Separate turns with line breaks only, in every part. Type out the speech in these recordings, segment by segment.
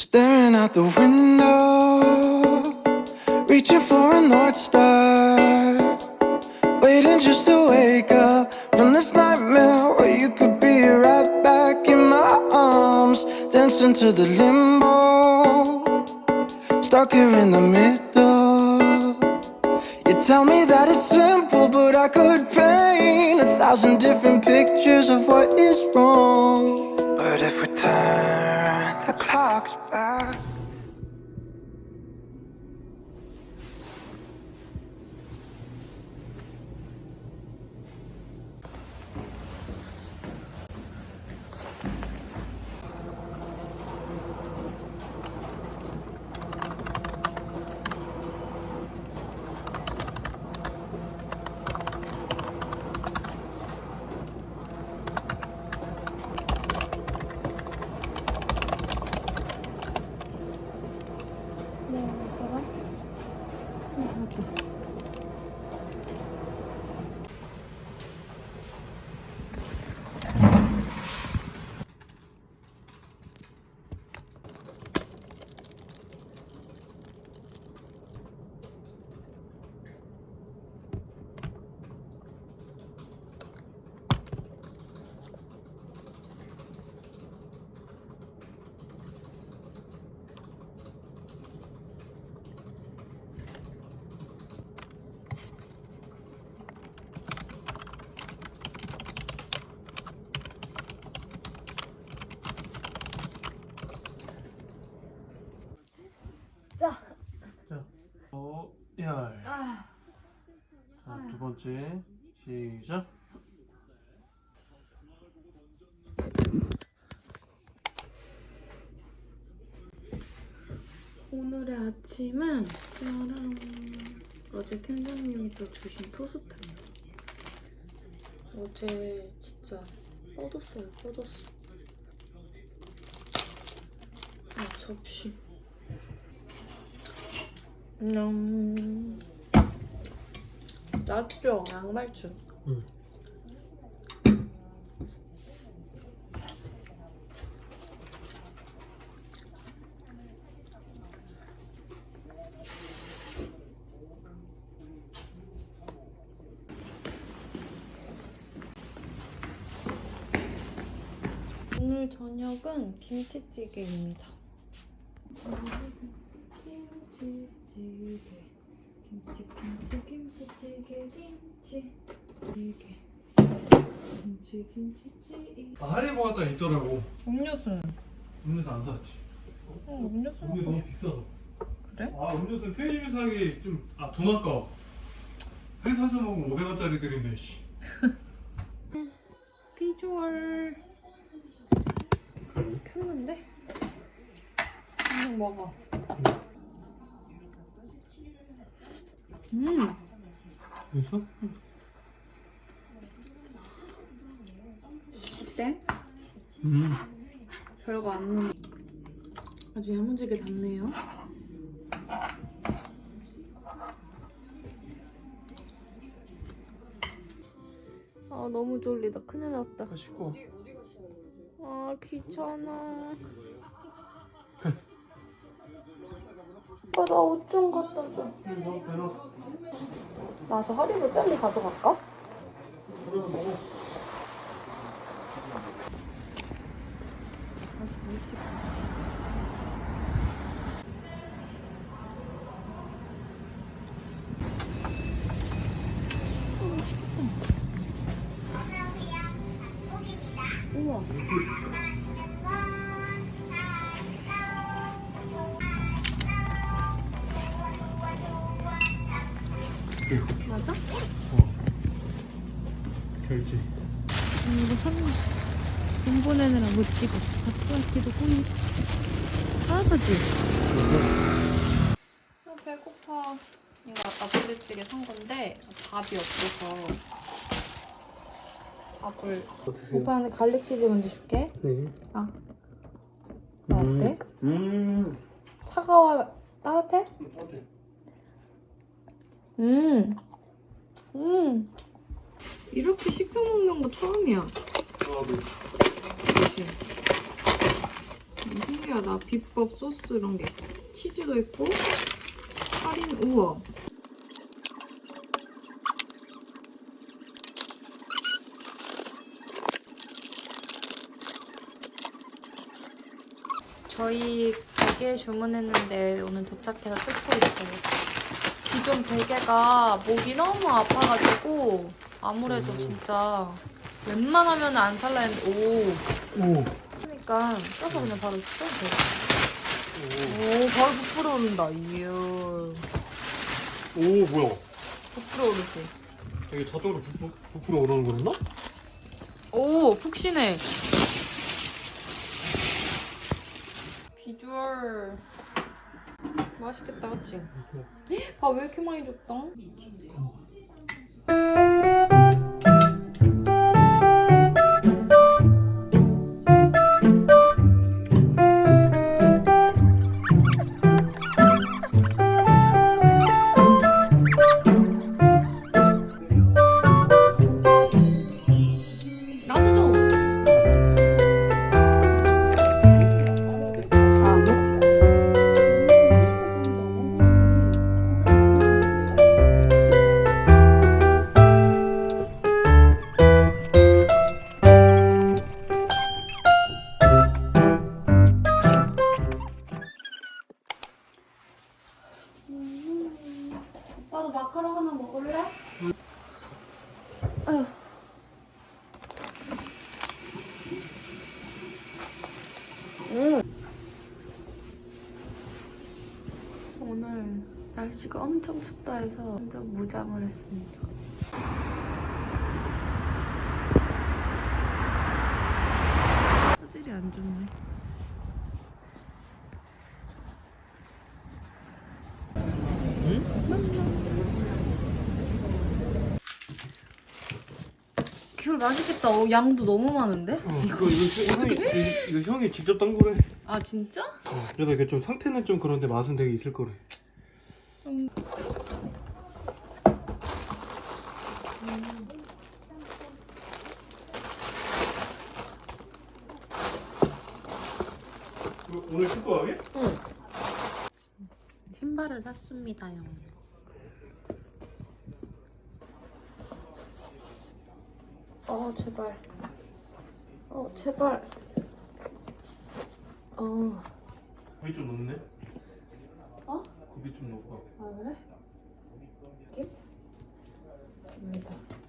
Staring out the window, reaching for a North Star. Waiting just to wake up from this nightmare where you could be right back in my arms, dancing to the limbo, stuck here in the middle. You tell me that it's simple, but I could paint a thousand different pictures 不。
어, 열. 자, 두 번째 시작.
오늘의 아침은 짜란 어제 팀장님이 또 주신 토스트입니다. 어제 진짜 뻗었어요, 뻗었어. 아, 접시. 음. 낫죠, 양말추.
응.
오늘 저녁은 김치찌개입니다. 김치찌개, 김치 김치 김치찌개 김치 찌개 김치 김치찌개.
아, 할인고 갔다 있더라고.
음료수는?
음료수 안 샀지.
어, 음료수는
이게
먹고
너무 비싸서.
그래?
아, 음료수 편의점 사기 좀, 아, 돈 아까워. 회사에서 먹으면 500원짜리 드린데, 씨.
비주얼 켰는데? 그냥 먹어 음
됐어?
어때?
음.
별거 안 넣는 아주 야무지게 담네요 아 너무 졸리다 큰일 났다
맛있고.
아 귀찮아 오빠 나 옷 좀 갖다 줘. 나저 허리로 젤리 가져갈까? 우와
결제.
음, 이거 사면 돈 보내느라 못 찍어 바스마티도 꾸미 따뜻하지? 아, 배고파 이거 아까 부대찌개 산 건데 밥이 없어서 밥을 오빠한테 갈릭 치즈 먼저 줄게
네.
아 나 어때?
음.
차가워 따뜻해? 음. 음. 이렇게 시켜 먹는 거 처음이야.
나도.
그치? 신기하다. 비법 소스 이런 게 있어. 치즈도 있고, 할인, 우와. 저희 베개 주문했는데 오늘 도착해서 뜯고 있어요. 기존 베개가 목이 너무 아파가지고 아무래도 진짜 웬만하면 안 살라 했는데 오
오.
그러니까 떠서 그냥 바로 써도 돼. 오 바로 부풀어 오른다. 이야
오 뭐야?
부풀어 오르지.
이게 자동으로 부풀, 부풀어 오르는 거였나?
오 푹신해. 비주얼 맛있겠다, 그치? 아왜 이렇게 많이 줬다? 오늘 날씨가 엄청 춥다 해서 완전 무장을 했습니다. 소질이 안 좋네. 귤 맛있겠다. 어, 양도 너무 많은데?
어, 이거 이거 형이 이거, 이거 형이 직접 딴 거래.
아 진짜?
어, 그래서 이게 좀 상태는 좀 그런데 맛은 되게 있을 거래. 그, 오늘 신고 가게?
신발을 샀습니다요. 어 제발. 어 제발. 어.
고기 좀 넣네.
어?
고기 좀 넣고.
아 그래? 이렇게? 여기다.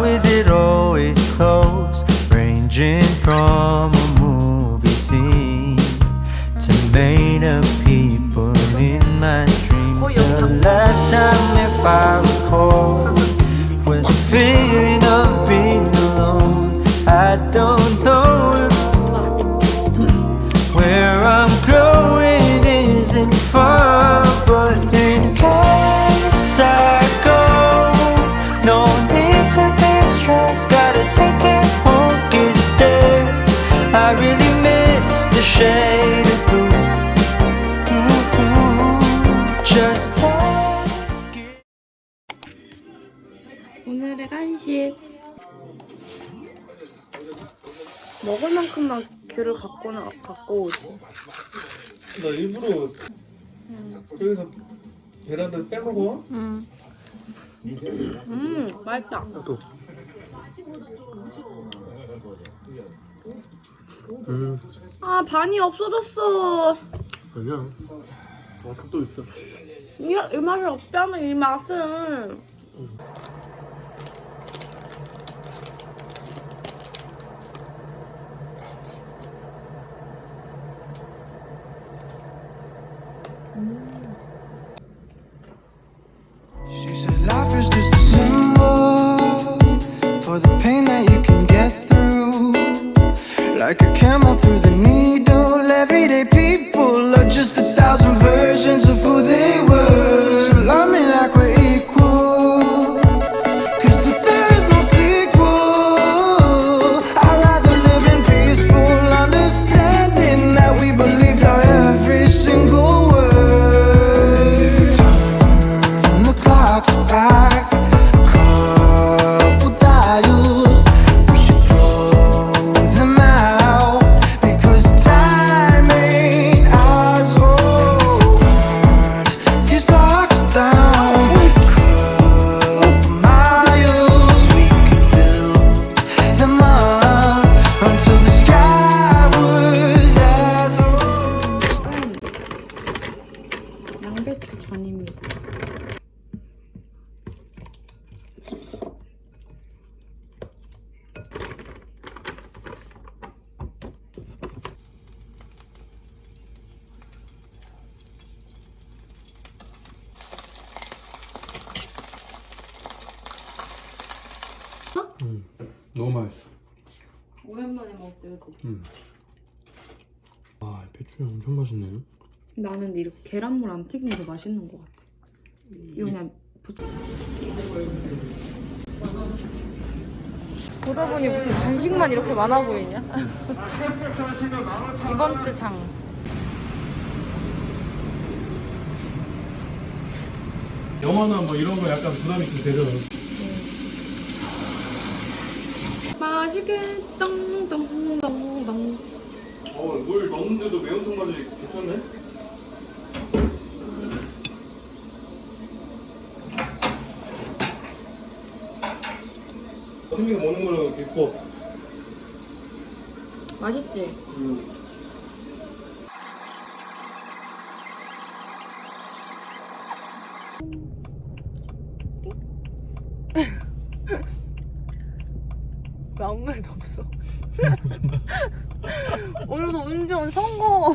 Why is it always close? Ranging from a movie scene to made up people in my dreams. The last time, if I recall, was a feeling of being alone. I don't know
간식 먹을 만큼만 귤을 갖고는 갖고 오지
나 일부러 여기서 베란다 빼먹어.
음. 음 맛있다
또. 음,
아 반이 없어졌어
아니야. 마스크 또 있어.
이, 이 맛이 없다면 이 맛은
Like a camel through the
너무 맛있어.
오랜만에 먹지, 그지?
아, 배추 엄청 맛있네요.
나는 이렇게 계란물 안 튀긴 게 맛있는 것 같아. 이거 그냥 부... 보다 보니 무슨 간식만 이렇게 많아 보이냐? 이번 주 장.
영화나 뭐 이런 거 약간 부담이 좀 되죠.
맛있겠다. 똥똥똥똥.
어, 물 넣는데도 매운탕 맛이 괜찮네. 생긴 거 먹는 거랑 비법.
맛있지?
왜 아무 말도 없어. 오늘도 운전 성공.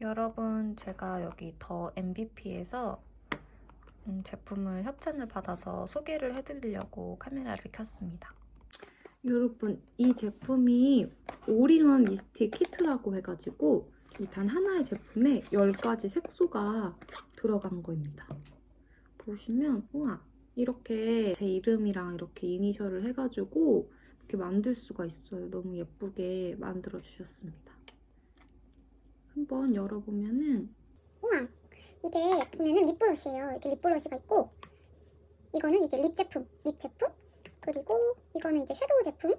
여러분, 제가 여기 더 MVP에서 음, 제품을 협찬을 받아서 소개를 해드리려고 카메라를 켰습니다.
여러분 이 제품이 올인원 립스틱 키트라고 해가지고 이 단 하나의 제품에 10가지 색소가 들어간 거입니다. 보시면 우와 이렇게 제 이름이랑 이렇게 이니셜을 해가지고 이렇게 만들 수가 있어요. 너무 예쁘게 만들어 주셨습니다. 한번 열어보면은
우와 이게 보면은 립브러쉬예요. 이렇게 립브러쉬가 있고 이거는 이제 립 제품 립 제품. 그리고 이거는 이제 섀도우 제품.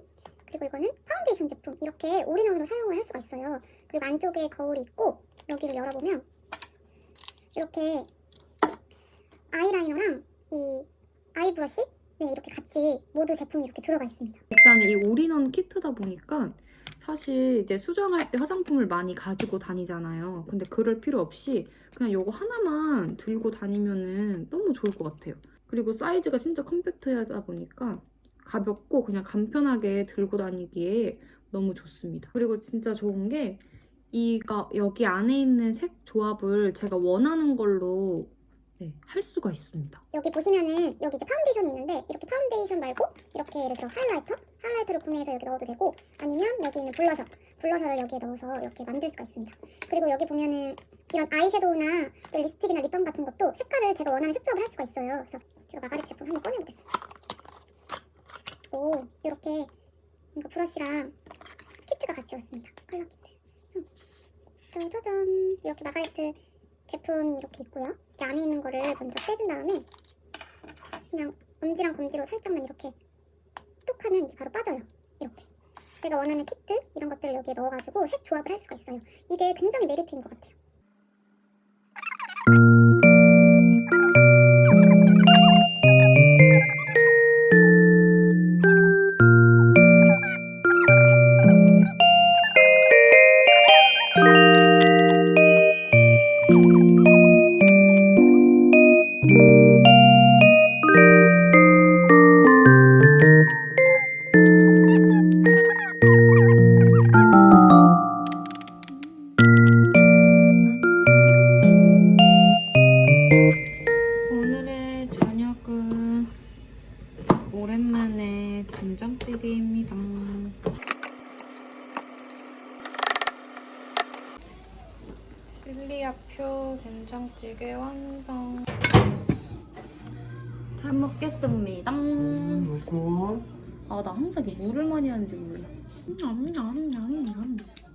그리고 이거는 파운데이션 제품. 이렇게 올인원으로 사용을 할 수가 있어요. 그리고 안쪽에 거울이 있고 여기를 열어보면 이렇게 아이라이너랑 이 아이브러쉬 네 이렇게 같이 모두 제품이 이렇게 들어가 있습니다
일단 이 올인원 키트다 보니까 사실 이제 수정할 때 화장품을 많이 가지고 다니잖아요. 근데 그럴 필요 없이 그냥 이거 하나만 들고 다니면은 너무 좋을 것 같아요. 그리고 사이즈가 진짜 컴팩트하다 보니까 가볍고 그냥 간편하게 들고 다니기에 너무 좋습니다. 그리고 진짜 좋은 게 이가 여기 안에 있는 색 조합을 제가 원하는 걸로 네, 할 수가 있습니다.
여기 보시면은 여기 이제 파운데이션이 있는데 이렇게 파운데이션 말고 이렇게 예를 들어 하이라이터 하이라이터를 구매해서 여기 넣어도 되고 아니면 여기 있는 블러셔 블러셔를 여기에 넣어서 이렇게 만들 수가 있습니다. 그리고 여기 보면은 이런 아이섀도우나 또 립스틱이나 립밤 같은 것도 색깔을 제가 원하는 색조합을 할 수가 있어요. 그래서 제가 마가리 제품 한번 꺼내보겠습니다. 오 이렇게 이거 브러쉬랑 키트가 같이 왔습니다. 컬러 키트. 그래서 짜잔. 이렇게 마가리트 제품이 이렇게 있고요. 이렇게 안에 있는 거를 먼저 빼준 다음에 그냥 엄지랑 검지로 살짝만 이렇게 톡 하면 이게 바로 빠져요. 이렇게. 제가 원하는 키트 이런 것들을 여기에 넣어가지고 색 조합을 할 수가 있어요. 이게 굉장히 메리트인 것 같아요.
이렇게 물을 많이 하는지 몰라. 음, 음, 음, 음, 음.